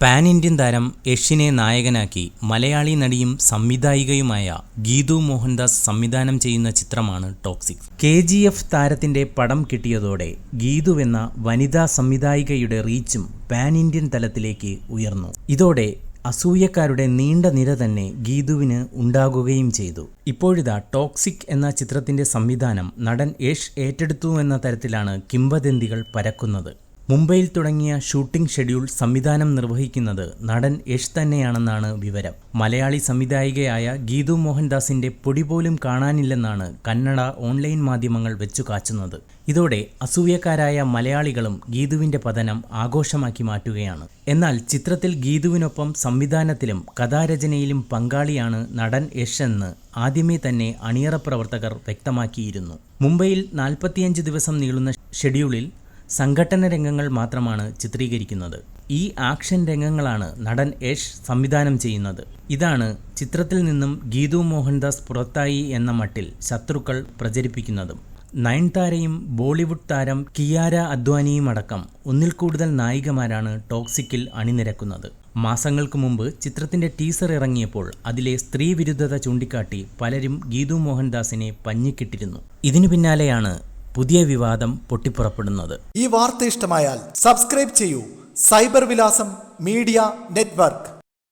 Pan Indian താരം യഷിനെ നായകനാക്കി മലയാളി നടിയും സംവിധായികയുമായ ഗീതു മോഹൻദാസ് സംവിധാനം ചെയ്യുന്ന ചിത്രമാണ് ടോക്സിക്. കെ ജി എഫ് താരത്തിന്റെ പടം കിട്ടിയതോടെ ഗീതു എന്ന വനിതാ സംവിധായികയുടെ റീച്ചും പാൻ ഇന്ത്യൻ തലത്തിലേക്ക് ഉയർന്നു. ഇതോടെ അസൂയക്കാരുടെ നീണ്ട നിര തന്നെ ഗീതുവിന് ഉണ്ടാകുകയും ചെയ്തു. ഇപ്പോഴിതാ ടോക്സിക് എന്ന ചിത്രത്തിന്റെ സംവിധാനം നടൻ യേഷ് ഏറ്റെടുത്തു എന്ന തരത്തിലാണ് കിംവദന്തികൾ പരക്കുന്നത്. മുംബൈയിൽ തുടങ്ങിയ ഷൂട്ടിംഗ് ഷെഡ്യൂൾ സംവിധാനം നിർവഹിക്കുന്നത് നടൻ യഷ് തന്നെയാണെന്നാണ് വിവരം. മലയാളി സംവിധായികയായ ഗീതു മോഹൻദാസിന്റെ പൊടി പോലും കാണാനില്ലെന്നാണ് കന്നഡ ഓൺലൈൻ മാധ്യമങ്ങൾ വെച്ചു കാച്ചുന്നത് ഇതോടെ അസൂയക്കാരായ മലയാളികളും ഗീതുവിന്റെ പതനം ആഘോഷമാക്കി മാറ്റുകയാണ്. എന്നാൽ ചിത്രത്തിൽ ഗീതുവിനൊപ്പം സംവിധാനത്തിലും കഥാരചനയിലും പങ്കാളിയാണ് നടൻ യഷ് എന്ന് ആദ്യമേ തന്നെ അണിയറ പ്രവർത്തകർ വ്യക്തമാക്കിയിരുന്നു. മുംബൈയിൽ നാൽപ്പത്തിയഞ്ച് ദിവസം നീളുന്ന ഷെഡ്യൂളിൽ സംഘട്ടന രംഗങ്ങൾ മാത്രമാണ് ചിത്രീകരിക്കുന്നത്. ഈ ആക്ഷൻ രംഗങ്ങളാണ് നടൻ യഷ് സംവിധാനം ചെയ്യുന്നത്. ഇതാണ് ചിത്രത്തിൽ നിന്നും ഗീതു മോഹൻദാസ് പുറത്തായി എന്ന മട്ടിൽ ശത്രുക്കൾ പ്രചരിപ്പിക്കുന്നതും. നയൻതാരയും ബോളിവുഡ് താരം കിയാര അദ്വാനിയും അടക്കം ഒന്നിൽ കൂടുതൽ നായികമാരാണ് ടോക്സിക്കിൽ അണിനിരക്കുന്നത്. മാസങ്ങൾക്ക് മുമ്പ് ചിത്രത്തിന്റെ ടീസർ ഇറങ്ങിയപ്പോൾ അതിലെ സ്ത്രീവിരുദ്ധത ചൂണ്ടിക്കാട്ടി പലരും ഗീതു മോഹൻദാസിനെ പഞ്ഞിക്കിട്ടിരുന്നു. ഇതിനു പിന്നാലെയാണ് പുതിയ വിവാദം പൊട്ടിപ്പുറപ്പെടുന്നത്. ഈ വാർത്ത ഇഷ്ടമായാൽ സബ്സ്ക്രൈബ് ചെയ്യൂ. സൈബർ വിലാസം മീഡിയ നെറ്റ്വർക്ക്.